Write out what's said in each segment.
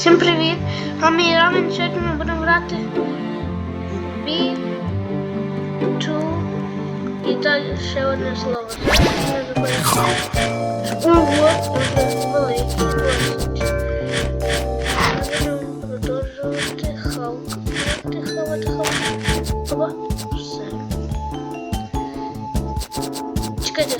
Всім привіт! А мій рамен сьогодні ми будемо грати B, to і далі ще одне слово. Ого, дуже великий досить. Будемо продовжувати хавкати, хавати, хавати. Опа, все. Чекайте.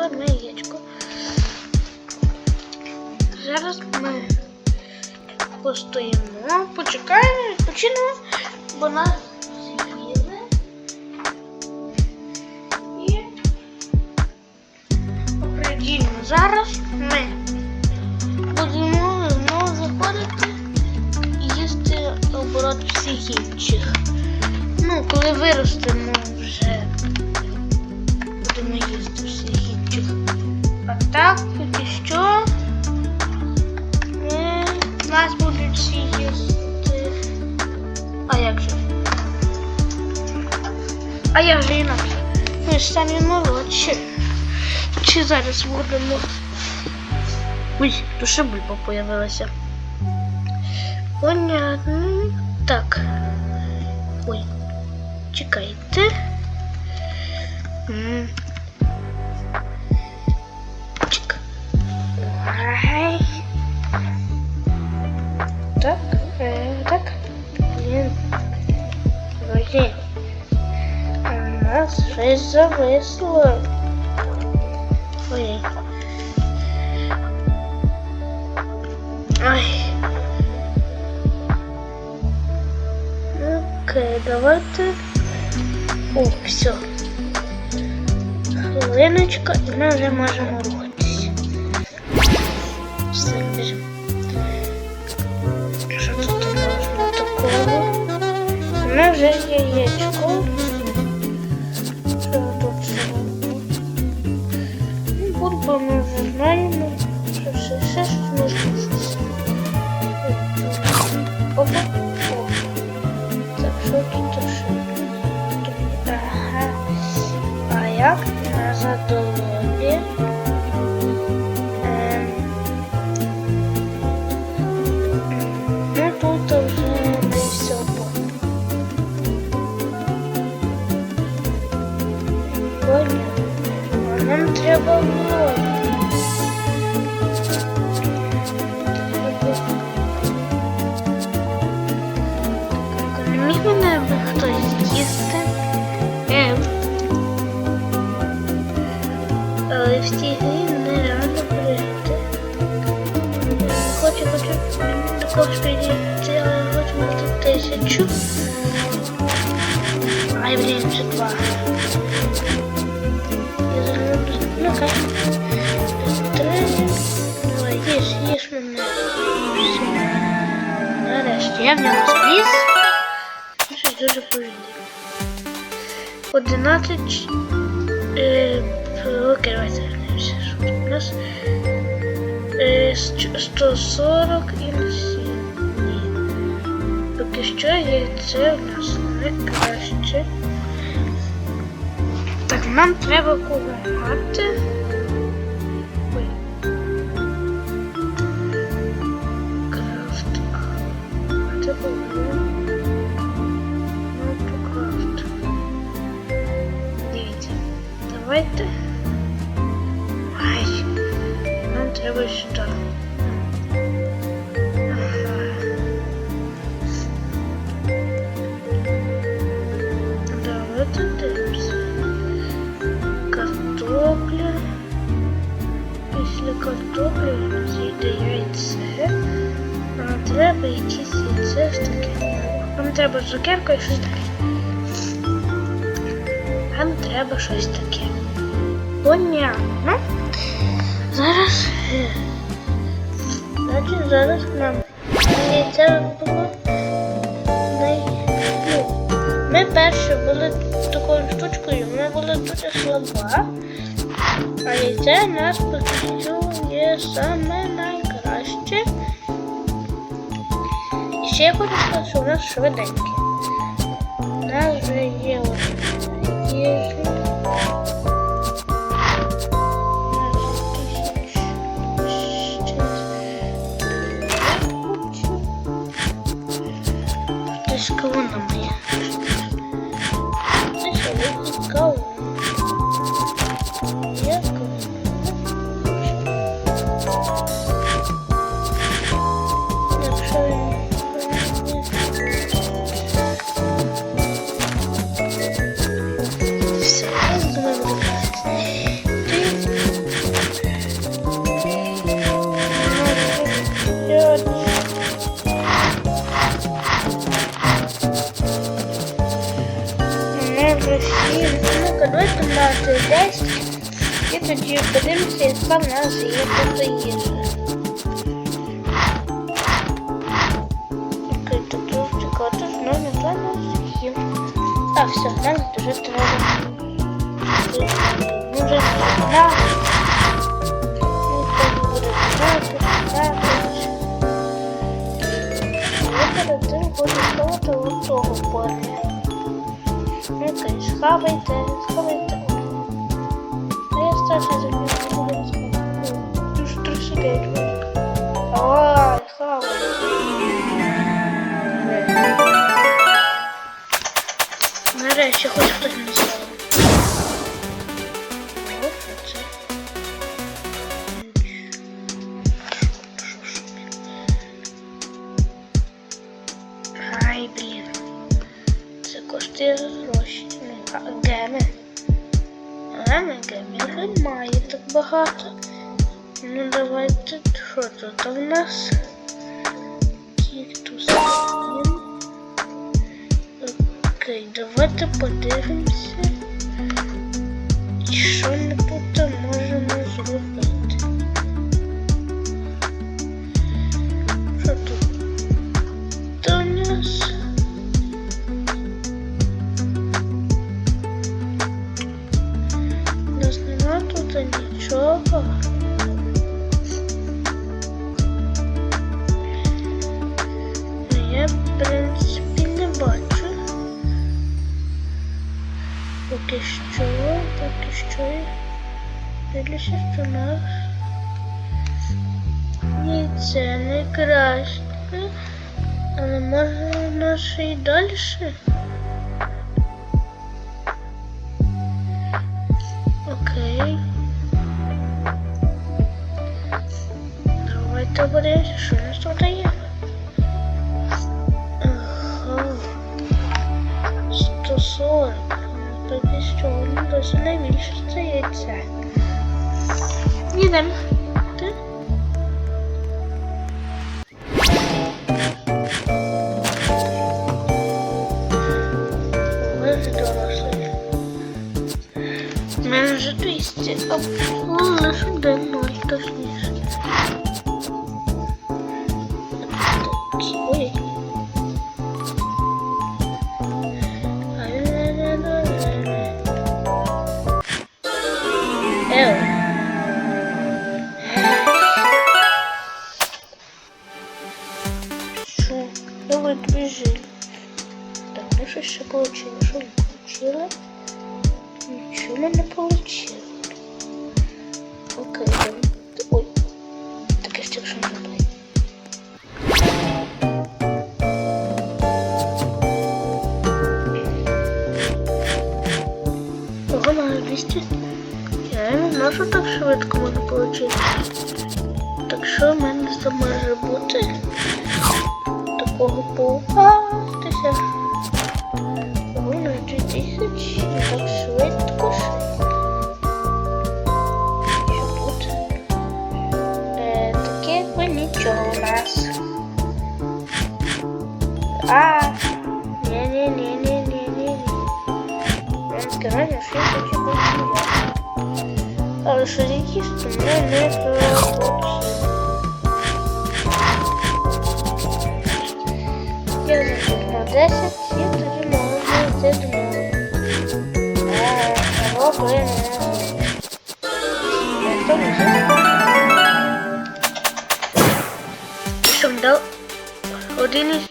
Ми яєчко. Зараз ми постоїмо, почекаємо, відпочинемо, бо нас з'їли. І Придільно. Зараз ми будемо знову заходити і їсти оборот всіх інших. Ну, коли виростемо вже будемо їсти всіх так, поки що ми, нас будуть всі їсти. А як же? А як же інакше? Ми ж самі молодші. Чи зараз будемо? Ой, ще бульба появилася. Понятно. Так. Ой, чекайте. Ай. Так, е, так. Блін. Друзі. У нас щось зависло. Ой. Ай. Окей, давайте. О, все. Хвилиночка, і ми вже можемо рухатися. Все, біжимо. Що тут можна такого? У мене вже є яєчко. Ну, Бульба ми вже знаємо. Що ще, ще щось можна щось. Опа. О. Так, що тут ще? Ага. А як на задолобі? Ай, блін, ще два. Я зараз ну окей. Три. Давай, їж, їж мене. Все. Нарешті я в заліз. Ну, Щось дуже повільно. 11. Е, окей, давайте вернемося. Що у нас? Е, 140 і 7. Ні. Поки що яйце у нас найкраще. Так, нам треба купувати. Давайте. Ай. Нам треба сюди. Нам треба цукерку і щось таке. Нам треба щось таке. Понятно. Зараз. е, Значить, зараз нам яйце було. най- Ну, ми перше були такою штучкою, вона була дуже слаба. А яйце нас працює саме найкраще. Ще я хочу сказати, що у нас швиденьке. У нас вже є ось їжа. Ти ж мати 10. І тоді подивимося, яка в нас є тут тут дуже чекати, знову не плану їм. А, все, нам дуже треба. Вже на. Ну, так буде перед тим буду ставити того парня. Окей, схавайте, схавайте. А я старший за мною Дуже 39 велик. Багато. Ну давайте, що тут у нас? Кіктус. Окей, давайте подивимося. Що ми тут можемо зробити? Що? Тут яйце не краще. Але нас ще й далі? Окей. Давайте подивимося, що у нас тут є. Ага. 140. Тоді що, ну, досить найбільше це яйце. Їдемо. точніше. Головне, щоб де ноль, точніше. Ой. Новый движение. Так, ну что еще получила? Что не получила? Ничего не получила. Давай. Ой. Так я что не забыл. Ого, маю 200. Я не знав, що так швидко можна отримати. Так що в мене це може такого паука а. Я зайду на 10 и один із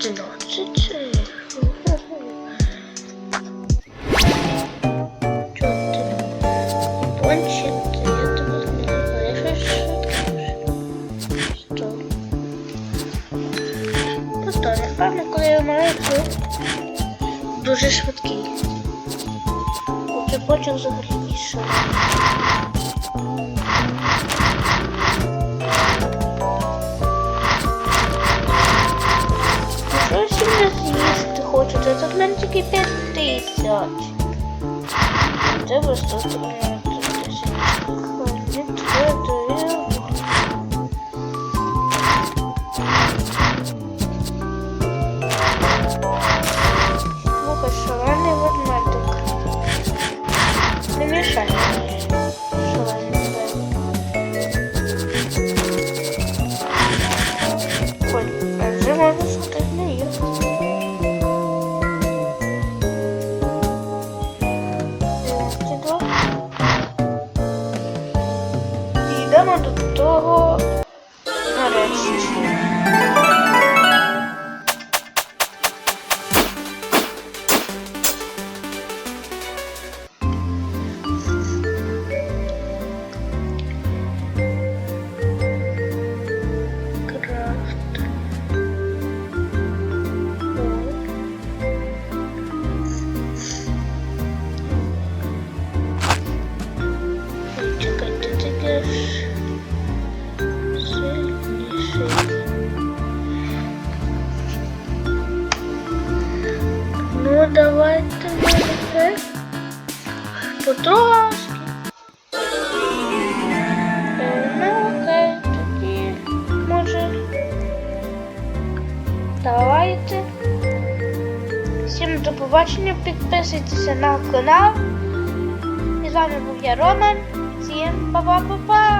Одинадцять. Чого ти? Пончик, я тебе знаю. А я щось Що? Просто, напевно, коли я маю то дуже швидкий. Оце потяг взагалі пішов. 400 в мене тільки 5 тисяч. Це просто... потрошки. Ну, окей, може. Давайте. Всім до побачення, підписуйтеся на канал. І з вами був я Роман. Всім па-па-па-па!